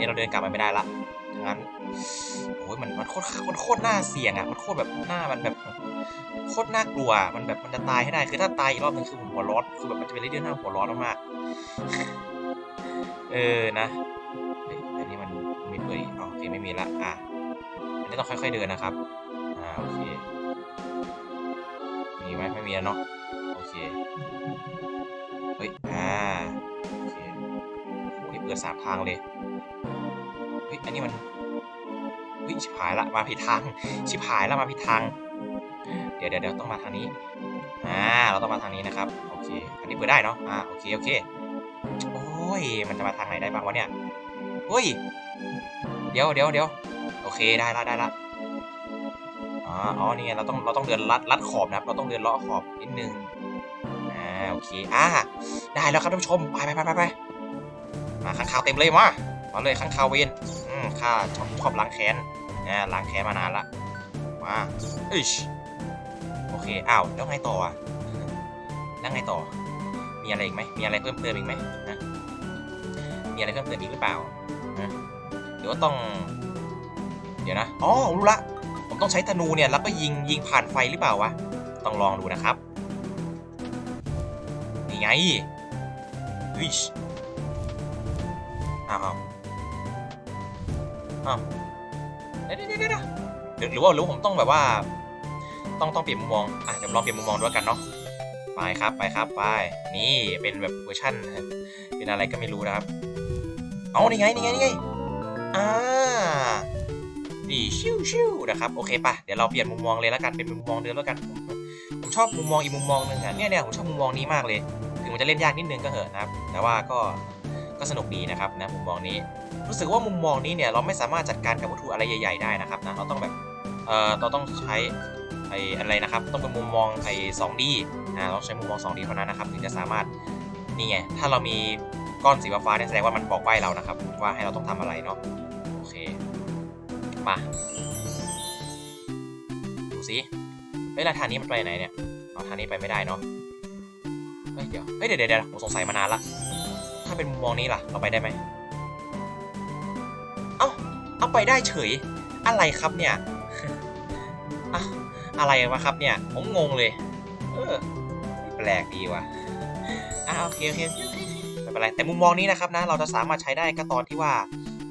นี้เราเดินกลับมาไม่ได้ละทั้งนั้นโอ้ยมันมันโคตรมันโคตรน่าเสี่ยงอะมันโคตรแบบหน้ามันแบบโคตรน่ากลัว มันแบบมันจะตายให้ได้คือถ้าตายอีกรอบนึงคือผมหัวร้อนคือแบบมันจะเป็นเรื่องหน่าหัวร้อนมากๆเออนะเฮ้ยอันนี้มันมีเปิดอีกอ๋อโอเคไม่มีละอะอันนี้ต้องค่อยๆเดินนะครับอ่าโอเคมีไหมไม่มีแล้วเนาะโอเคเฮ้ยอ่าโอเคโอ้ยเปิดสามทางเลย ฮ้ยอันนี้มันเฮ้ยชิบหายละมาผิดทางชิบหายล้วมาผิดทางเดี๋ยวเดี๋ยวเดี๋ยวต้องมาทางนี้อ่าเราต้องมาทางนี้นะครับโอเคอันนี้เปิดได้เนาะอ่าโอเคโอเคโอ้ยมันจะมาทางไหนได้บ้างวะเนี่ยเฮ้ยเดี๋ยวเดี๋ยวเดี๋ยวโอเคได้ละได้ละอ๋ออ๋อนี่ไงเราต้องเราต้องเดินลัดลัดขอบนะครับเราต้องเดินเลาะขอบนิดนึงอ่าโอเคอ่าได้แล้วครับท่านผู้ชมไปไปไปไปไปมาข้างข่าวเต็มเลยมามาเลยข้างข่าวเวน อืมข้าชอบชอบล้างแค้นอ่ล้างแค้นมานานละมาอิชโอเคอ้าวแล้วไงต่ออะแล้วไงต่อ มีอะไรอีกไหมมีอะไรเพิ่มเติมอีกไหมนะมีอะไรเพิ่มเติมอีกหรือเปล่านะหรือว่าต้อง เดี๋ยวนะอ๋อรู้ละผมต้องใช้ธนูเนี่ยแล้วก็ยิงยิงผ่านไฟหรือเปล่าวะต้องลองดูนะครับนี่ไงอิชอ้าว อ้าวเดี๋ยวเดี๋ยวเดี๋ยวเดี๋ยวหรือว่าหรือผมต้องแบบว่า ต้องต้องเปลี่ยนมุมมองอะเดี๋ยวลองเปลี่ยนมุมมองด้วยกันเนาะไปครับไปครับไปนี่เป็นแบบเวอร์ชั่นเป็นอะไรก็ไม่รู้นะครับเอานี่ไงนี่ไงนี่ไงอ่านี่ชิวชิวนะครับโอเคปะเดี๋ยวเราเปลี่ยนมุมมองเลยแล้วกันเป็นมุมมองเดิมแล้วกันผมผมชอบมุมมองอีกมุมมองหนึ่งอะเนี่ยเนี่ยผมชอบมุมมองนี้มากเลย ถึงมันจะเล่นยากนิดนึงก็เหอะนะครับ แต่ว่าก็ก็สนุกดีนะครับนะมุมมองนี้ รู้สึกว่ามุมมองนี้เนี่ยเราไม่สามารถจัดการกับวัตถุอะไรใหญ่ ๆได้นะครับนะเราต้องแบบเอ่อเราต้องใช้ไอ้อะไรนะครับต้องเป็นมุมมองไอ้ 2D อ่าต้องใช้มุมมอง 2D เท่านั้นนะครับถึงจะสามารถนี่ไงถ้าเรามีก้อนสีฟ้าเนี่ยแสดงว่ามันบอกใบ้เรานะครับว่าให้เราต้องทำอะไรเนาะโอเคมาดูสิเฮ้ยแล้วทางนี้มันไปไหนเนี่ยเอาทางนี้ไปไม่ได้เนาะเฮ้ยเดี๋ยวเฮ้ยเดี๋ยวเดี๋ยวเดี๋ยวผมสงสัยมานานละถ้าเป็นมุมมองนี้ล่ะเราไปได้ไหม เอาไปได้เฉย อะไรครับเนี่ยอะไรวะครับเนี่ย ผมงงเลย เออ แปลกดีว่ะอ่าโอเคโอเคไม่เป็นไร แต่มุมมองนี้นะครับนะ เราจะสามารถใช้ได้ก็ตอนที่ว่า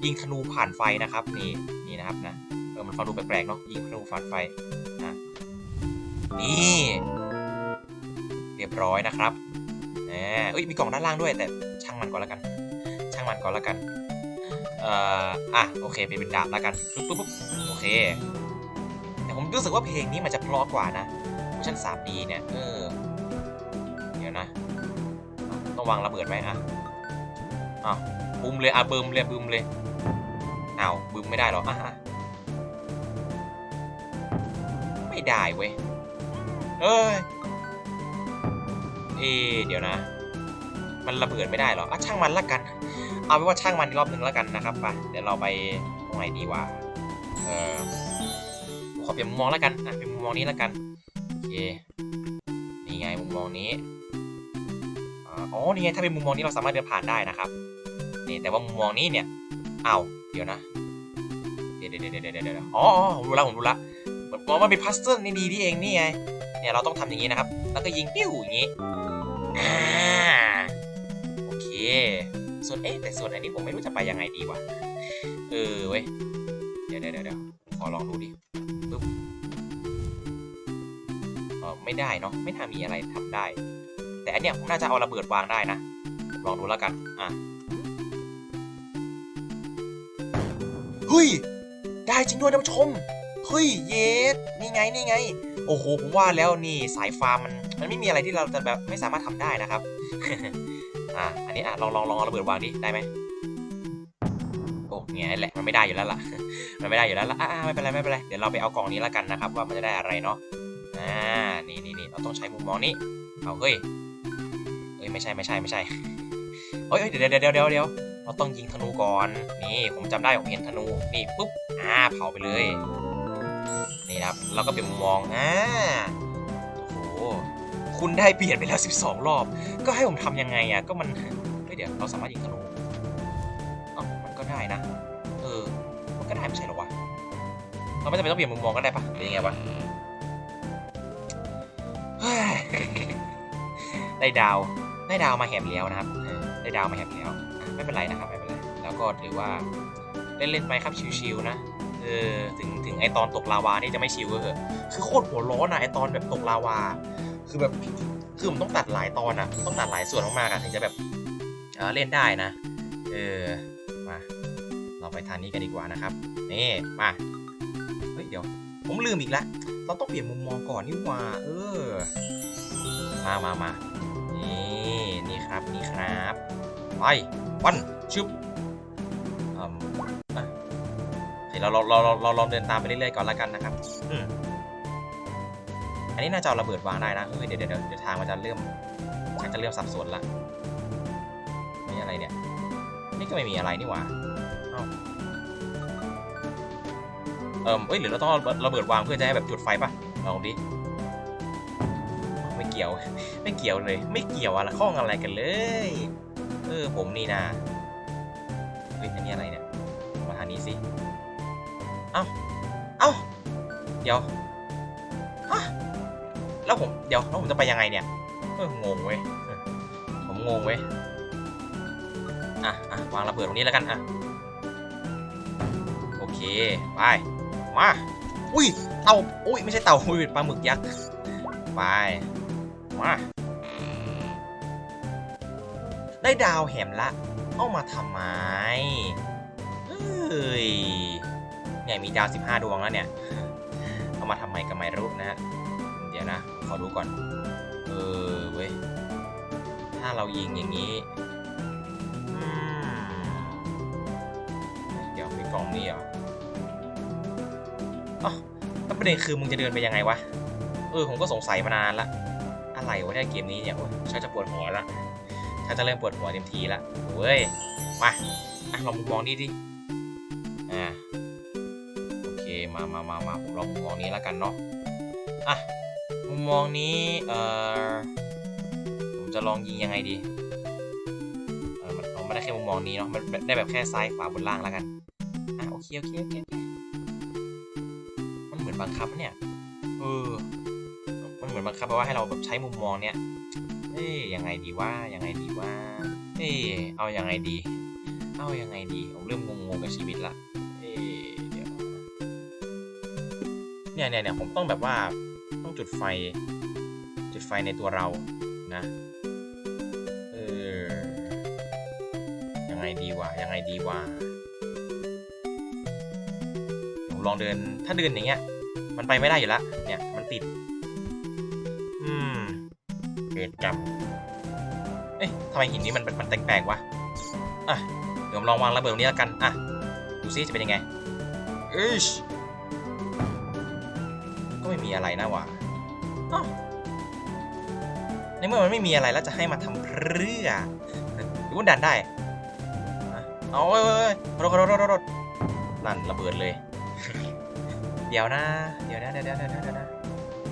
ยิงธนูผ่านไฟนะครับ นี่นี่นะครับนะ เออ มันฟังดูแปลกๆเนาะ ยิงธนูผ่านไฟนะนี่ เรียบร้อยนะครับแหมเอ้ย มีกล่องด้านล่างด้วย แต่ช่างมันก่อนล้วกัน ช่างมันก่อนล้วกัน เอ่ออะโอเคเป็นเป็นดาบแล้วกันปุ๊บปุ๊บปุ๊บโอเค แต่ผมรู้สึกว่าเพลงนี้มันจะเพราะกว่านะเวอร์ชัน 3D เนี่ยเออเดี๋ยวนะต้องวางระเบิดไหมอะอ้าวบึมเลยอะบึมเลยบึมเลยอ้าวบึมไม่ได้หรออะไม่ได้เว้ยเอ้ยเอะเดี๋ยวนะ มันระเบิดไม่ได้หรออะช่างมันละกัน เอาเป็นว่าช่างมันอีกรอบหนึ่งแล้วกันนะครับไปเดี๋ยวเราไปตรงไหนดีวะเออขอเปลี่ยนมุมมองแล้วกันอะเป็นมุมมองนี้แล้วกันโอเคนี่ไงมุมมองนี้อ่าอ๋อนี่ไงถ้าเป็นมุมมองนี้เราสามารถเดินผ่านได้นะครับนี่แต่ว่ามุมมองนี้เนี่ยอ้าวเดี๋ยวนะเดี๋ยวเดี๋ยวเดี๋ยวเดี๋ยวอ๋อผมรู้ละผมรู้ละเหมือนว่ามันเป็นพัซเซิลนี่ดีนี่เองนี่ไงเนี่ยเราต้องทำอย่างนี้นะครับ แล้วก็ยิงปิ้วอย่างนี้โอเค ส่วนเอ๊ะแต่ส่วนอันนี้ผมไม่รู้จะไปยังไงดีวะเออเว้ยเดี๋ยวเดี๋ยวเดี๋ยวขอลองดูดิปึ๊บเออไม่ได้เนาะไม่น่ามีอะไรทำได้ แต่อันเนี้ยผมน่าจะเอาระเบิดวางได้นะลองดูแล้วกันอะเฮ้ยได้จริงด้วยท่านผู้ชมเฮ้ยเยสนี่ไงนี่ไง โอ้โหผมว่าแล้วนี่สายฟาร์มมันมันไม่มีอะไรที่เราจะแบบไม่สามารถทำได้นะครับ อะอันนี้อะลองลองลองเอาระเบิดวางดิได้ไหมโอ้เงี้ยแหละมันไม่ได้อยู่แล้วล่ะ มันไม่ได้อยู่แล้วล่ะอ่าไม่เป็นไรไม่เป็นไรเดี๋ยวเราไปเอากล่องนี้แล้วกันนะครับ ว่ามันจะได้อะไรเนาะอ่านี่นี่นี่เราต้องใช้มุมมองนี้เอาเฮ้ยเอ้ยไม่ใช่ไม่ใช่ไม่ใช่เฮ้ยเดี๋ยวเดี๋ยวเดี๋ยวเดี๋ยวเดี๋ยวเราต้องยิงธนูก่อนนี่ผมจำได้ผมเห็นธนูนี่ปุ๊บอ่าเผาไปเลยนี่ครับเราก็เปลี่ยนมุมมองอ่า คุณได้เปลี่ยนไปแล้ว 12 รอบ ก็ให้ผมทำยังไงอะ ก็มันเฮ้ยเดี๋ยวเราสามารถยิงธนูอ้ามันก็ได้นะ เออ มันก็ได้ไม่ใช่หรอวะ เราไม่จำเป็นต้องเปลี่ยนมุมมองก็ได้ปะหรือยังไงวะได้ดาว ได้ดาวมาแหมแล้วนะครับ ได้ดาวมาแหมแล้ว ไม่เป็นไรนะครับไม่เป็นไร แล้วก็ถือว่าเล่นๆไปครับชิวๆนะ เออ ถึงถึงไอตอนตกลาวานี่จะไม่ชิวก็เถอะคือโคตรหัวร้อนอะไอตอนแบบตกลาวา คือแบบคือมันต้องตัดหลายตอนอะต้องตัดหลายส่วนมากๆอะถึงจะแบบเออเล่นได้นะเออมาเราไปทางนี้กันดีกว่านะครับนี่มาเฮ้ยเดี๋ยว ผมลืมอีกแล้วเราต้องเปลี่ยนมุมมองก่อนนี่หว่าเออมามามานี่นี่ครับนี่ครับไปวันชุบอะเฮ้ยเราเราเราเราเราลองเดินตามไปเรื่อยๆก่อนละกันนะครับ อืมอันนี้น่าจะเอาระเบิดวางได้นะเฮ้ยเดี๋ยวเดี๋ยวเดี๋ยวทางมันจะเริ่มชักจะเริ่มสับสนละนี่อะไรเนี่ย นี่ก็ไม่มีอะไรนี่หว่าเอ้าเอิมเอ้ยหรือเราต้องเอาระเบิดวางเพื่อจะให้แบบจุดไฟปะลองดิไม่เกี่ยว ไม่เกี่ยวเลย ไม่เกี่ยวอะไรข้องอะไรกันเลย เออผมนี่นะเฮ้ยอันนี้อะไรเนี่ยมาทางนี้สิ เอ้า เอ้า เดี๋ยวฮะ แล้วผมเดี๋ยวแล้วผมจะไปยังไงเนี่ยเอองงเว้ยผมงงเว้ยอะอะวางระเบิดตรงนี้แล้วกันอะโอเคไปมาอุ้ยเต่าอุ้ยไม่ใช่เต่าอุ้ยปลาหมึกยักษ์ไปมาได้ดาวแหมละเอามาทำไมเฮ้ยเนี่ยมีดาว 15 ดวงแล้วเนี่ย เอามาทำไมก็ไม่รู้นะฮะเดี๋ยวนะ ขอดูก่อน เออเว้ย ถ้าเรายิงอย่างนี้เดี๋ยวมีกล่องนี่เหรออ๋อแล้วประเด็นคือมึงจะเดินไปยังไงวะ เออ ผมก็สงสัยมานานละ อะไรวะเนี่ยเกมนี้เนี่ยโอ้ยชักจะปวดหัวละชักจะเริ่มปวดหัวเต็มทีละเว้ย มาอะลองมุมมองนี้ดิ อ่า โอเค มามามามาผมลองมุมมองนี้แล้วกันเนาะ อะ มุมมองนี้ เอ่อผมจะลองยิงยังไงดี เออมันไม่ได้แค่มุมมองนี้เนาะ มันได้แบบแค่ซ้ายขวาบนล่างแล้วกัน อะโอเคโอเคโอเค มันเหมือนบังคับเนี่ย เออ มันเหมือนบังคับแปลว่าให้เราแบบใช้มุมมองเนี้ย เอ้ยยังไงดีว่ายังไงดีว่าเอ้ยเอายังไงดี เอายังไงดี ผมเริ่มงงๆกับชีวิตละ เอ้ยเดี๋ยว เนี่ยเนี่ยเนี่ยผมต้องแบบว่า ต้องจุดไฟ จุดไฟในตัวเรานะเออยังไงดีวะยังไงดีวะผมลองเดินถ้าเดินอย่างเงี้ย มันไปไม่ได้อยู่แล้วเนี่ยมันติด อืมเกิดกรรมเอ๊ะทำไมหินนี้มันมันแปลกๆวะอะเดี๋ยวผมลองวางระเบิดตรงนี้แล้วกันอะดูซิจะเป็นยังไงเอ้ยก็ไม่มีอะไรนะวะ ในเมื่อมันไม่มีอะไรแล้วจะให้มาทำเพื่อหรือว่าดันได้อะเอาเว้ยเว้ยเว้ยรถรถรถรถรถนั่นระเบิดเลย เดี๋ยวนะ เดี๋ยวนะเดี๋ยวนะเดี๋ยวนะเดี๋ยวนะ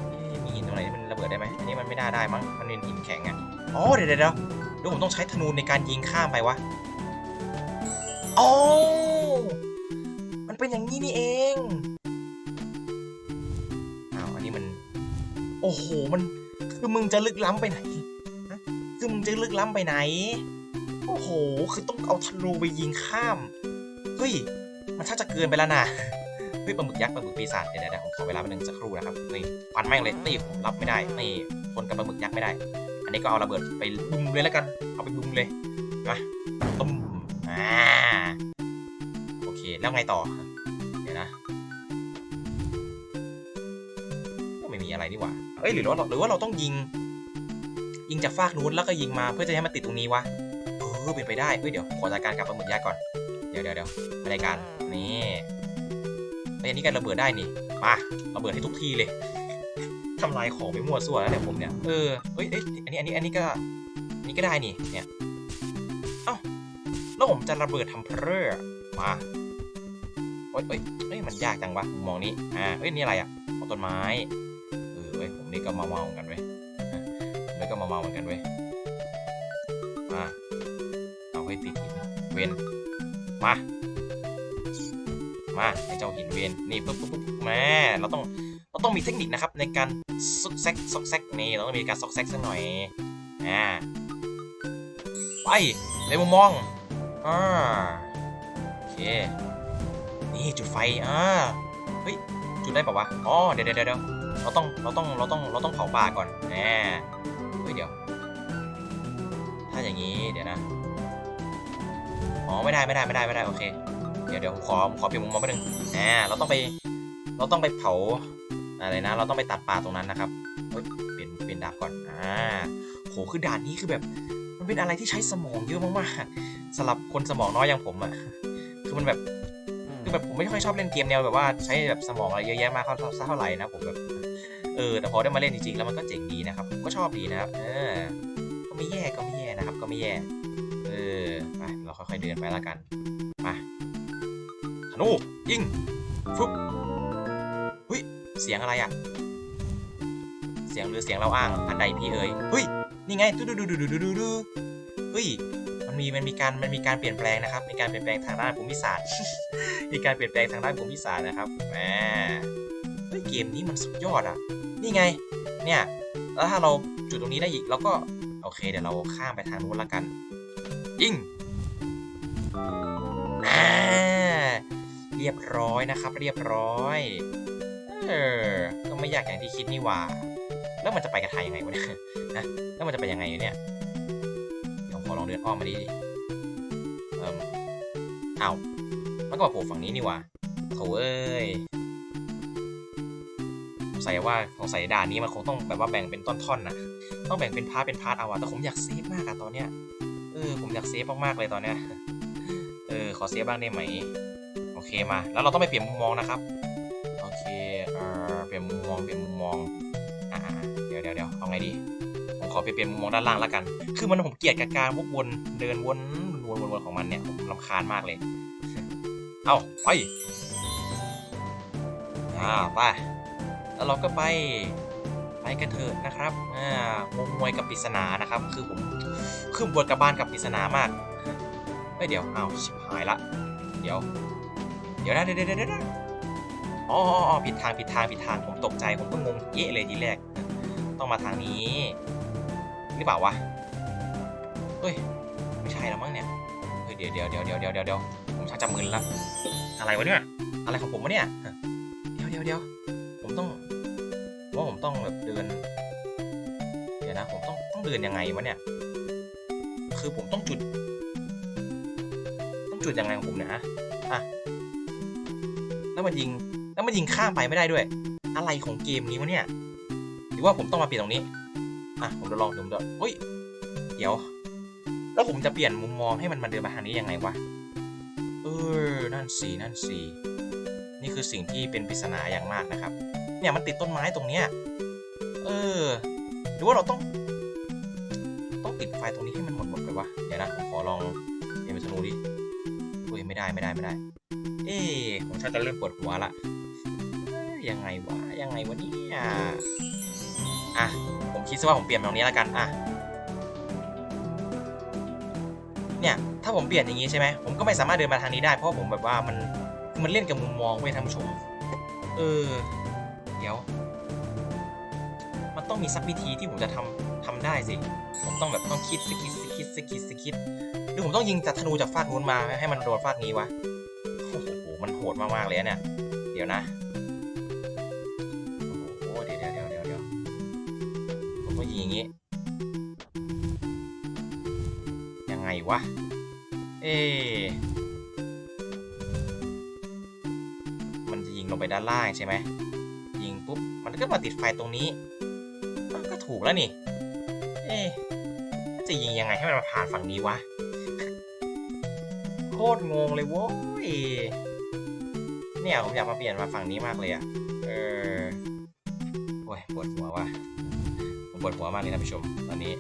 เอ๊ะมีหินตรงไหนที่มันระเบิดได้ไหมอันนี้มันไม่น่าได้มั้ง มันเป็นหินแข็งอะอ๋อเดี๋ยวเดี๋ยวเดี๋ยวเดี๋ยวผมต้องใช้ธนูในการยิงข้ามไปวะอ๋อมันเป็นอย่างนี้นี่เอง โอ้โหมันคือมึงจะลึกล้ำไปไหนคือมึงจะลึกล้ำไปไหน โอ้โห คือต้องเอาธนูไปยิงข้าม เฮ้ย มันถ้าจะเกินไปแล้วนะเฮ้ยปลาหมึกยักษ์ปลาหมึกปีศาจเดี๋ยวเดผมขอเวลาแป๊บนึงสักครู่นะครับนี่ฟันแม่งเลยนี่ผมรับไม่ได้นี่คนกับปลาหมึกยักษ์ไม่ได้ อันนี้ก็เอาระเบิดไปบุ้มเลยแล้วกัน เอาไปบุ้มเลยมาตุ้มอ่าโอเค แล้วไงต่อ เดี๋ยวนะ ก็ไม่มีอะไรนี่หว่า เอ้ยหรือว่าเราหรือว่าเราต้องยิง ยิงจากฟากนู้นแล้วก็ยิงมาเพื่อจะให้มันติดตรงนี้วะเออเป็นไปได้เฮ้ยเดี๋ยวขอจัดการกับปลาหมึกยักษ์ก่อนเดี๋ยวเดี๋ยวเดี๋ยวรายการนี่เฮ้ยอันนี้กันระเบิดได้นี่มาระเบิดให้ทุกทีเลยทำลายของไปมั่วซั่วแล้วเนี่ยผมเนี่ยเออเอ้ยเอ้ยอันนี้อันนี้อันนี้ก็อันนี้ก็ได้นี่เนี่ยเอ้าแล้วผมจะระเบิดทำเพร่อมาโอ้ยเอ้ยเอ้ยมันยากจังวะมองนี้อ่าเอ้ยนี่อะไรอะเอาต้นไม้ เออเว้ยผมนี่ก็เมาเหมือนกันเว้ยผมนี่ก็เมาเหมือนกันเว้ยมาเอาให้ติดหินเวนมามาไอ้เจ้าหินเวนนี่ปุ๊บปุ๊บปุ๊บแม่เราต้องเราต้องมีเทคนิคนะครับในการซอกแซกซอกแซกนี่เราต้องมีการซอกแซกสักหน่อยอ่าไปเลยมุมมองอ่าโอเคนี่จุดไฟอ่าเฮ้ยจุดได้ปะวะอ๋อเดี๋ยวเดี๋ยวเดี๋ยว เราต้องเราต้องเราต้องเราต้องเผาป่าก่อนแหมเฮ้ยเดี๋ยว ถ้าอย่างนี้เดี๋ยวนะอ๋อไม่ได้ไม่ได้ไม่ได้ไม่ได้โอเค เดี๋ยวเดี๋ยวผมขอขอเปลี่ยนมุมมองแป๊บนึงอ่าเราต้องไป เราต้องไปเผาอะไรนะ เราต้องไปตัดป่าตรงนั้นนะครับเฮ้ยเปลี่ยนเปลี่ยนดาบก่อนอ่าโหคือด่านนี้คือแบบ มันเป็นอะไรที่ใช้สมองเยอะมากๆสำหรับคนสมองน้อยอย่างผมอะคือมันแบบคือแบบผมไม่ค่อยชอบเล่นเกมแนวแบบว่าใช้แบบสมองอะไรเยอะแยะมากเท่าเท่าไหร่นะผมแบบ เออแต่พอได้มาเล่นจริงๆแล้วมันก็เจ๋งดีนะครับผมก็ชอบดีนะครับเออก็ไม่แย่ก็ไม่แย่นะครับ ก็ไม่แย่เออไปเราค่อยๆเดินไปล้วกันมาธนูยิงฟึบเฮ้ยเสียงอะไรอะ เสียงหรือเสียงเราอ้างอันใดพี่เอ๋ยเฮ้ยนี่ไงดูดูดูดูดูดูดูเฮ้ยมันมีมันมีการมันมีการเปลี่ยนแปลงนะครับ มีการเปลี่ยนแปลงทางด้านภูมิศาสตร์ มีการเปลี่ยนแปลงทางด้านภูมิศาสตร์นะครับแหม เฮ้ยเกมนี้มันสุดยอดอะ นี่ไง เนี่ย แล้วถ้าเราจุดตรงนี้ได้อีกเราก็ โอเค เดี๋ยวเราข้ามไปทางนู้นละกัน ยิงอ่าเรียบร้อยนะครับ เรียบร้อย เออ ก็ไม่ยากอย่างที่คิดนี่หว่า แล้วมันจะไปกระทายยังไงวะเนี่ยนะแล้วมันจะไปยังไงอยู่เนี่ยเดี๋ยวขอลองเดินอ้อมมาดิเอิ่มอ้าวมันก็มาโผล่ฝั่งนี้นี่หว่าโถเอ้ย สัยว่าสงสัยด่านนี้มันคงต้องแบบว่าแบ่งเป็นต้นๆนะต้องแบ่งเป็นพาร์ทเป็นพาร์ทเอาอะแต่ผมอยากเซฟมากอะตอนเนี้ยเออผมอยากเซฟมากๆเลยตอนเนี้ยเออขอเซฟบ้างได้ไหมโอเคมา แล้วเราต้องไปเปลี่ยนมุมมองนะครับโอเคเออเปลี่ยนมุมมองเปลี่ยนมุมมองอ่าเดี๋ยวเดี๋ยวเดี๋ยวเอาไงดีผมขอไปเปลี่ยนมุมมองด้านล่างแล้วกัน คือมันผมเกลียดกับการวกวนเดินวนวนวนวนของมันเนี่ยผมรำคาญมากเลย เอาไปอ่าไป แล้วเราก็ไปไปกันเถอะนะครับอ่างงงวยกับปริศนานะครับ คือผมคือบวดกับบ้านกับปริศนามากเฮ้ยเดี๋ยวเอาชิบหายละ เดี๋ยว เดี๋ยวนะเดี๋ยวเดี๋ยวเดี๋ยวอ๋ออ๋ออ๋อผิดทางผิดทางผิดทางผมตกใจผมก็งงเอ๊ะเลยทีแรก ต้องมาทางนี้หรือเปล่าวะเฮ้ยไม่ใช่แล้วมั้งเนี่ยเฮ้ยเดี๋ยวเดี๋ยวเดี๋ยวเดี๋ยวเดี๋ยวเดี๋ยวผมชักจะมึนละอะไรวะเนี่ยอะไรของผมวะเนี่ยเดี๋ยวเดี๋ยวเดี๋ยวผมต้อง ว่าผมต้องแบบเดิน เดี๋ยวนะ ผมต้องต้องเดินยังไงวะเนี่ย คือผมต้องจุด ต้องจุดยังไงของผมนะอะแล้วมันยิง แล้วมันยิงข้ามไปไม่ได้ด้วย อะไรของเกมนี้วะเนี่ย หรือว่าผมต้องมาเปลี่ยนตรงนี้ อะ ผมจะลองดูผมจะเฮ้ย เดี๋ยว แล้วผมจะเปลี่ยนมุมมองให้มันมาเดินมาทางนี้ยังไงวะ เออ นั่นสีนั่นสีนี่คือสิ่งที่เป็นปริศนาอย่างมากนะครับ เนี่ยมันติดต้นไม้ตรงเนี้ย เออ หรือว่าเราต้อง ต้องติดไฟตรงนี้ให้มันหมดหมดไปวะ เดี๋ยวนะผมขอลองเอ็มธนูดิเฮ้ยไม่ได้ไม่ได้ไม่ได้ เอ๊ผมชักจะเริ่มปวดหัวละเอ้ยยังไงวะยังไงวะเนี่ยอะผมคิดซะว่าผมเปลี่ยนตรงนี้แล้วกันอะเนี่ยถ้าผมเปลี่ยนอย่างนี้ใช่ไหมผมก็ไม่สามารถเดินมาทางนี้ได้เพราะผมแบบว่ามันมันเล่นกับมุมมองเว้ยท่านผู้ชมเออ เดี๋ยว มันต้องมีสักวิธีที่ผมจะทำทำได้สิ ผมต้องแบบต้องคิดสกิดสกิดสกิดสกิดหรือผมต้องยิงจากธนูจากฟากนู้นมาให้มันโดนฟากนี้วะ โอ้โห มันโหดมากๆเลยเนี่ย เดี๋ยวนะโอ้เดี๋ยวเดี๋ยวเดี๋ยวเดี๋ยวเดี๋ยวผมก็ยิงอย่างงี้ ยังไงวะ เอ๊มันจะยิงลงไปด้านล่างใช่ไหม ยิงปุ๊บ มันก็มาติดไฟตรงนี้อ้าวก็ถูกแล้วนี่ เอ๊จะยิงยังไงให้มันมาผ่านฝั่งนี้วะ โคตรงงเลยโว้ย เนี่ยผมอยากมาเปลี่ยนมาฝั่งนี้มากเลยอะเออโอ้ยปวดหัวว่ะผมปวดหัวมากเลยนะผู้ชมตอนนี้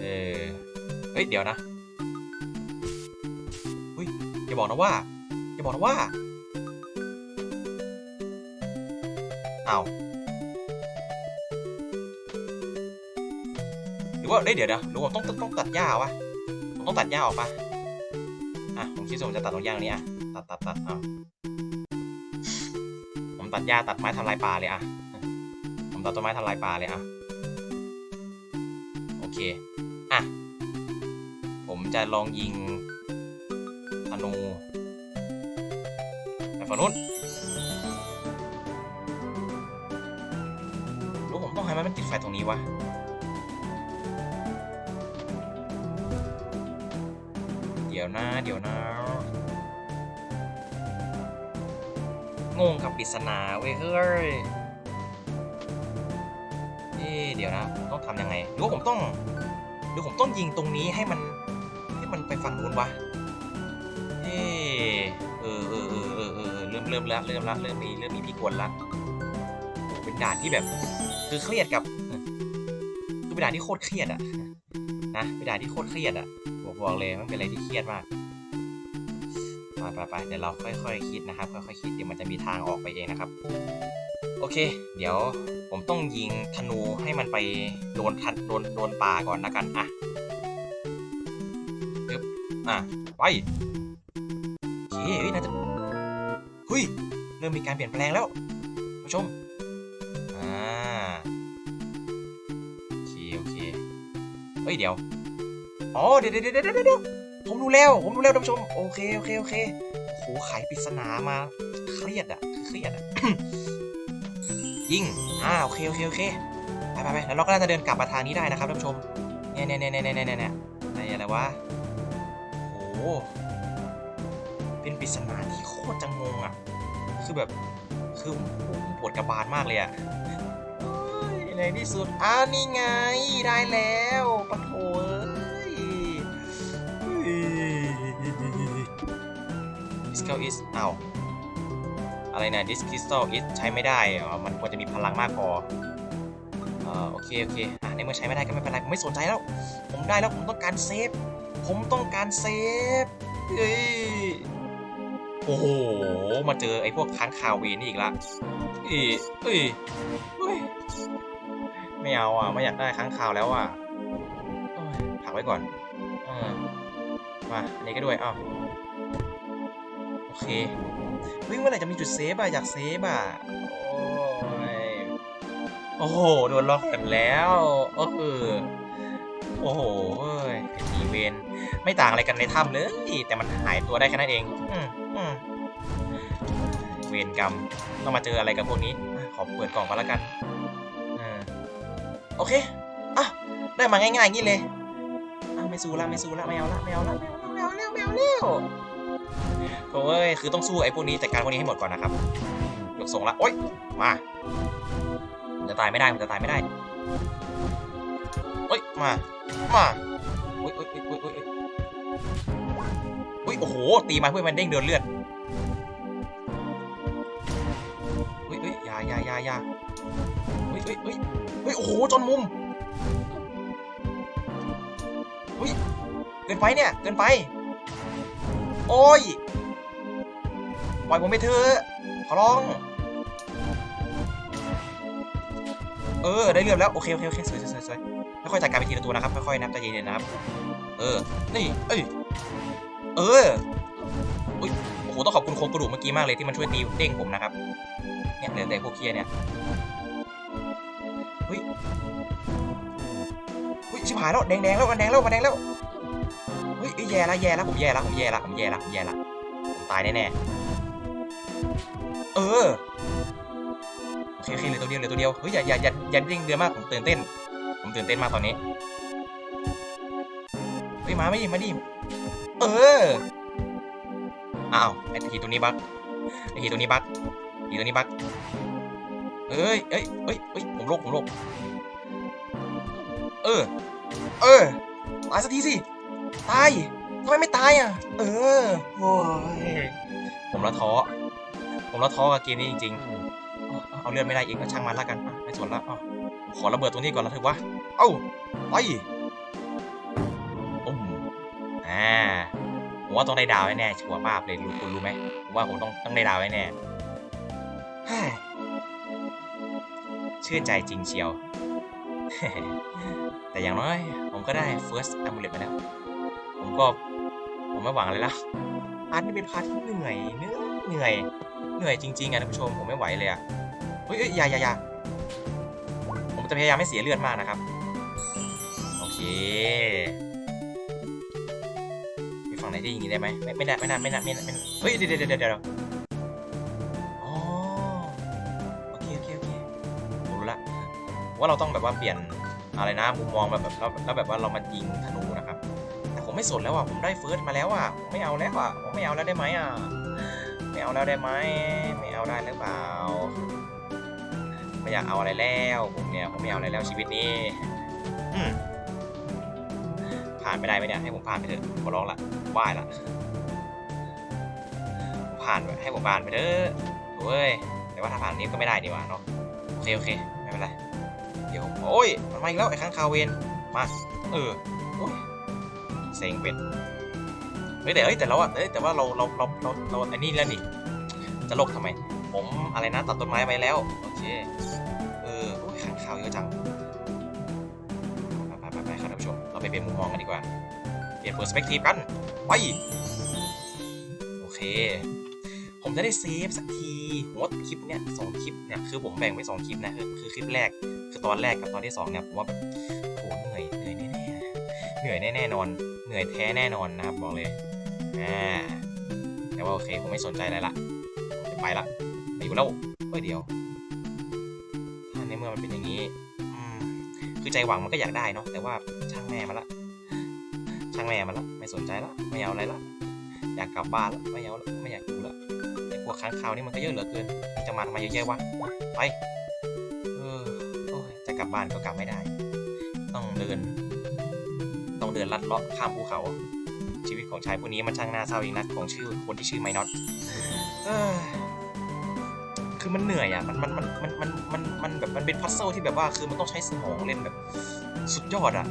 เออ เฮ้ย เดี๋ยวนะ อุ้ยอย่าบอกนะว่าอย่าบอกนะว่า อ้าหรือว่าเฮ้เดี๋ยวเดี๋ยวหรือว่าต้องต้องตัดหญ้าวะผมต้องตัดหญ้าออกปะอะผมคิดว่าผมจะตัดตรงหญ้างนี้อะตัดตัดตัดเอาผมตัดหญ้าตัดไม้ทำลายป่าเลยอะผมตัดต้นไม้ทำลายป่าเลยอะโอเคอะผมจะลองยิงธนูไปฝั่งนู้น มมันติดไฟตรงนี้วะเดี๋ยวนะเดี๋ยวนะงงกับปริศนาเว้ยเฮ้ยเอ๊เดี๋ยวนะผมต้องทำยังไงหรือว่าผมต้องหรือผมต้องยิงตรงนี้ให้มันให้มันไปฝั่งนู้นวะเอ๊เออเออเออเออเริ่มเริ่มละเริ่มละเริ่มมีเริ่มมีพี่กวนละเป็นด่านที่แบบ คือเครียดกับคือเป็นด่านที่โคตรเครียดอะนะเป็นด่านที่โคตรเครียดอะบอกบอกเลยมันเป็นอะไรที่เครียดมากไปไปไปเดี๋ยวเราค่อยๆคิดนะครับค่อยๆคิดเดี๋ยวมันจะมีทางออกไปเองนะครับ โอเค เดี๋ยวผมต้องยิงธนูให้มันไปโดนทันโดนโดนป่าก่อนนะกันอะยึบอะไปโอเคเฮ้ยน่าจะเฮ้ยเริ่มมีการเปลี่ยนแปลงแล้วผู้ชม เฮ้ยเดี๋ยว อ๋อเดี๋ยวเดี๋ยวเดี๋ยวเดี๋ยวผมรู้แล้ว ผมรู้แล้วท่านผู้ชม โอเคโอเคโอเคโหไขปริศนามา เครียดอะเครียดอะยิงอ่าโอเคโอเคโอเคไปไปไปแล้วเราก็น่าจะเดินกลับมาทางนี้ได้นะครับท่านผู้ชม เนี่ยเนี่ยเนี่ยเนี่ยเนี่ยเนี่ยเนี่ยอะไรอะไรวะโอ้โหเป็นปริศนาที่โคตรจะงงอะคือแบบ คือผมปวดกระบาลมากเลยอะ ในที่สุดอ่านี่ไงได้แล้วปะโถเอ้ย Discal is อ้าวอะไรนะ This Crystal is ใช้ไม่ได้อ๋อมันควรจะมีพลังมากพอเอ่อโอเค โอเคอะในเมื่อใช้ไม่ได้ก็ไม่เป็นไร ผมไม่สนใจแล้ว ผมได้แล้วผมต้องการเซฟ ผมต้องการเซฟเฮ้ยโอ้โห มาเจอไอ้พวกค้างคาวเวนี่อีกละเอ้ยเอ้ยเฮ้ย ไม่เอาอะไม่อยากได้ค้างคาวแล้วอะเอ้ยผลักไว้ก่อนเออมาอันนี้ก็ด้วยอ้าวโอเคเฮ้ยเมื่อไหร่จะมีจุดเซฟอะอยากเซฟอะโอ้ยโอ้โหโดนล็อกกันแล้วก็คือโอ้โหเฮ้ยไอ้ทีเวนไม่ต่างอะไรกันในถ้ำเลยแต่มันหายตัวได้แค่นั้นเองอืมอืมเวรกรรมต้องมาเจออะไรกับพวกนี้อะขอเปิดกล่องมาแล้วกันอ่า โอเค อะ ได้มาง่ายๆอย่างนี้เลย อะไม่สู้ละไม่สู้ละไม่เอาละไม่เอาละไม่เอาละไม่เอาแล้วไม่เอาแล้วโอ้ยคือต้องสู้ไอ้พวกนี้จัดการพวกนี้ให้หมดก่อนนะครับยกส่งละโอ๊ยมาจะตายไม่ได้ผมจะตายไม่ได้โอ๊ยมา มาโอ๊ยโอ๊ยโอ๊ยโอ๊ยโอ๊ยโอ๊ยโอ้โหตีมาเพื่อมันเด้งเดือนเลือดเฮ้ยเฮ้ยอยาอยาอยายา ฮ้ยเฮ้ยเฮ้ยเฮ้ยโอ้โหจนมุมเฮ้ยเกินไปเนี่ยเกินไป โอ้ยปล่อยผมไปเถอะขอร้อง เออได้เลือดแล้วโอเคโอเคโอเคสวยสวยสวยค่อยๆจัดการไปทีละตัวนะครับค่อยๆนับใจเย็นๆนะครับ เออนี่เอ้ยเอออุ้ยโอ้โหต้องขอบคุณโครงกระดูกเมื่อกี้มากเลยที่มันช่วยตีเด้งผมนะครับเนี่ยเหลือแต่พวกเคียเนี่ย เฮ้ยเฮ้ยชิบหายแล้วแดงๆแล้วมันแดงแล้วมันแดงแล้วเฮ้ยแย่ละแย่ละผมแย่ละผมแย่ละผมแย่ละผมแย่ละผมตายแน่ๆเออโอเคโอเคเหลือตัวเดียวเหลือตัวเดียวเฮ้ยอย่าอย่าอย่าอย่าเด้งเดือมากผมตื่นเต้น ผมตื่นเต้นมากตอนนี้เฮ้ยมาไม่ดิมาดิเอออ้าวไอ้ทีตัวนี้บั๊กไอ้ทีตัวนี้บั๊กทีตัวนี้บั๊ก เอ้ยเอ้ยเอ้ยเอ้ยผมโลกผมโลกเออ เออตายสักทีสิ ตายทำไมไม่ตายอะ เออโอ้ยผมละท้อ ผมละท้อกับเกมนี้จริงๆ เอาเอาเลือดไม่ได้อีกก็ช่างมันละกันอะไม่สนละเอาขอระเบิดตรงนี้ก่อนแล้วถือว่าเอ้า ไปอุ้มอ่าผมว่าต้องได้ดาวแน่ๆชัวร์มากเลยรู้คุณรู้ไหมผมว่าผมต้องต้องได้ดาวแน่ๆเฮ้ย ชื่นใจจริงเชียว แต่อย่างน้อย ผมก็ได้ first amulet มาแล้ว ผมก็ ผมไม่หวังอะไรแล้วพาร์ทนี้เป็นพาร์ทที่เหนื่อยเหนื่อยเหนื่อยเหนื่อยจริงๆอะท่านผู้ชมผมไม่ไหวเลยอะเฮ้ยเอ้ยอย่าอย่าอย่าผมจะพยายามไม่เสียเลือดมากนะครับ โอเคมีฝั่งไหนที่ยิงได้ไหมไม่ไม่ได้ไม่ได้ไม่ได้ไม่ได้ไม่ได้เฮ้ยเดี๋ยวเดี๋ยวเดี๋ยว ว่าเราต้องแบบว่าเปลี่ยนอะไรนะมุมมองแบบแบบแล้วแล้วแบบว่าเรามายิงธนูนะครับ แต่ผมไม่สนแล้วอะผมได้เฟิร์สมาแล้วอะผมไม่เอาแล้วอะผมไม่เอาแล้วได้ไหมอะไม่เอาแล้วได้ไหมไม่เอาได้หรือเปล่าไม่อยากเอาอะไรแล้วผมเนี่ยผมไม่เอาอะไรแล้วชีวิตนี้ผ่านไม่ได้ไหมเนี่ยให้ผมผ่านไปเถอะขอร้องละไหว้ละผ่านไปให้ผมผ่านไปเถอะโอ้ยแต่ว่าถ้าผ่านนี้ก็ไม่ได้ดีกว่าเนาะโอเคโอเคไม่เป็นไร โอ้ยมันมาอีกแล้วไอ้ข้างคาวเวนมาเออโอ้ยเซ็งเป็นเฮ้ยแต่เฮ้ยแต่เราอะเอ้ยแต่ว่าเราเราเราเราเราไอ้นี่แล้วนี่จะลกทำไม ผมอะไรนะตัดต้นไม้ไปแล้วโอเคเออโอ้ยขังข่าวเยอะจังไปไปไปไปครับท่านผู้ชมเราไปเปลี่ยนมุมมองกันดีกว่าเปลี่ยนเปอร์สเปกทีฟกันไปโอเค ผมจะได้เซฟสักทีผมว่าคลิปเนี้ยสองคลิปเนี่ยคือผมแบ่งไว้สองคลิปนะคือคือคลิปแรกคือตอนแรกกับตอนที่สองเนี่ยผมว่าแบบโหเหนื่อยเหนื่อยแน่เหนื่อยแน่ๆนอน เหนื่อยแท้แน่นอนนะครับบอกเลยอ่าแต่ว่าโอเคผมไม่สนใจอะไรละจะไปละไปอยู่แล้วเฮ้ยเดียวถ้าในเมื่อมันเป็นอย่างนี้คือใจหวังมันก็อยากได้เนาะแต่ว่าช่างแม่มันละช่างแม่มันละไม่สนใจละไม่เอาอะไรละอยากกลับบ้านละไม่เอาละไม่อยากอยู่ละ ไอ้พวค้างคาวนี่มันก็เยอะเหลือเกินจะมาทำไมเยอะแยะวะไปเออโอ้ยจะกลับบ้านก็กลับไม่ได้ ต้องเดิน ต้องเดินลัดเลาะข้ามภูเขา ชีวิตของชายผู้นี้มันช่างน่าเศร้าอีกนักของชื่อคนที่ชื่อไมน็อตคือมันเหนื่อยอะมันมันมันมันมันมันมันแบบมันเป็นพัซเซิลที่แบบว่าคือมันต้องใช้สมองเล่นแบบ สุดยอดอะ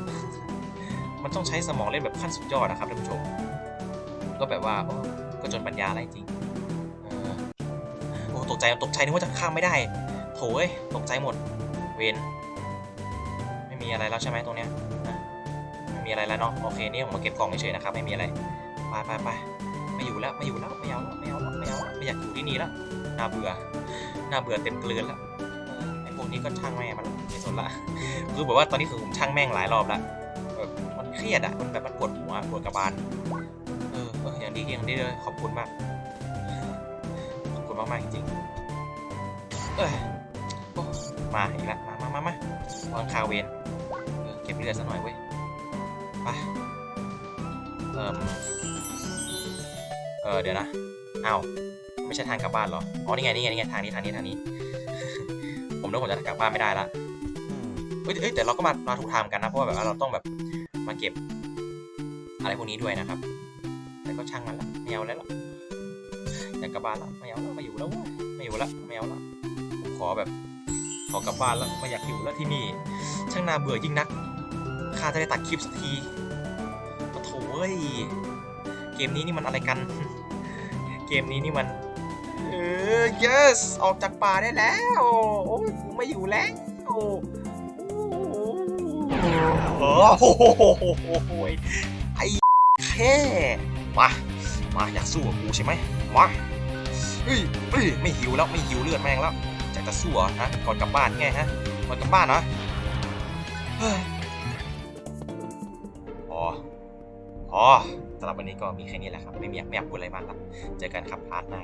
มันต้องใช้สมองเล่นแบบขั้นสุดยอดนะครับท่านผู้ชมก็แบบว่าก็จนปัญญาอะไรจริง ตกใจตกใจนึกว่าจะข้ามไม่ได้โถเอ้ยตกใจหมด เวนไม่มีอะไรแล้วใช่ไหมตรงเนี้ยไม่มีอะไรแล้วเนาะ โอเค นี่ผมมาเก็บกล่องเฉยๆนะครับ ไม่มีอะไร ไปไปไปไม่อยู่แล้ว ไม่อยู่แล้ว ไม่เอาแล้ว ไม่เอาแล้ว ไม่เอาแล้ว ไม่อยากอยู่ที่นี่แล้ว น่าเบื่อ น่าเบื่อเต็มเกลือนแล้วไอ้พวกนี้ก็ช่างแม่งมันไม่สนละ คือแบบว่าตอนนี้คือผมช่างแม่งหลายรอบแล้วมันเครียดอะมันแบบมันปวดหัวปวดกระบาล เออเอออย่างดีอย่างดีเลยขอบคุณมาก ขอบคุณมากมากๆจริงๆ เอ้ยโอ้มาอีกแล้วมามามามาวางคาเวนเก็บเลือดซะหน่อยเว้ยไปเอ่มเออเดี๋ยวนะอ้าวไม่ใช่ทางกลับบ้านหรออ๋อนี่ไงนี่ไงนี่ไงทางนี้ทางนี้ทางนี้ ผมนึกว่าผมจะกลับบ้านไม่ได้ละเอ้ยเอ้ยแต่เราก็มามาถูกทางกันนะเพราะว่าแบบว่าเราต้องแบบมาเก็บ อะไรพวกนี้ด้วยนะครับแต่ก็ช่างมันละไม่เอาแล้วละอยากกลับบ้านละไม่เอาแล้วไม่อยู่แล้วไม่อยู่ละไม่เอาละผม ขอแบบขอกลับบ้านแล้วไม่อยากอยู่แล้วที่นี่ ช่างน่าเบื่อยิ่งนักข้าจะได้ตัดคลิปสักทีโอ้โถเอ้ยเกมนี้นี่มันอะไรกัน เกมนี้นี่มันเออ yes ออกจากป่าได้แล้ว โอ้ยกูไม่อยู่แล้วโอ้โหไอ้แค่มา มาอยากสู้กับกูใช่ไหมมาเฮ้ยเฮ้ยไม่หิวแล้วไม่หิวเลือดแม่งแล้ว จะสู้เหรอฮะก่อนกลับบ้านไงฮะก่อนกลับบ้านเหรอพอพอสำหรับวันนี้ก็มีแค่นี้แหละครับ ไม่มีไม่อยากพูดอะไรมากละเจอกันครับพาร์ทหน้า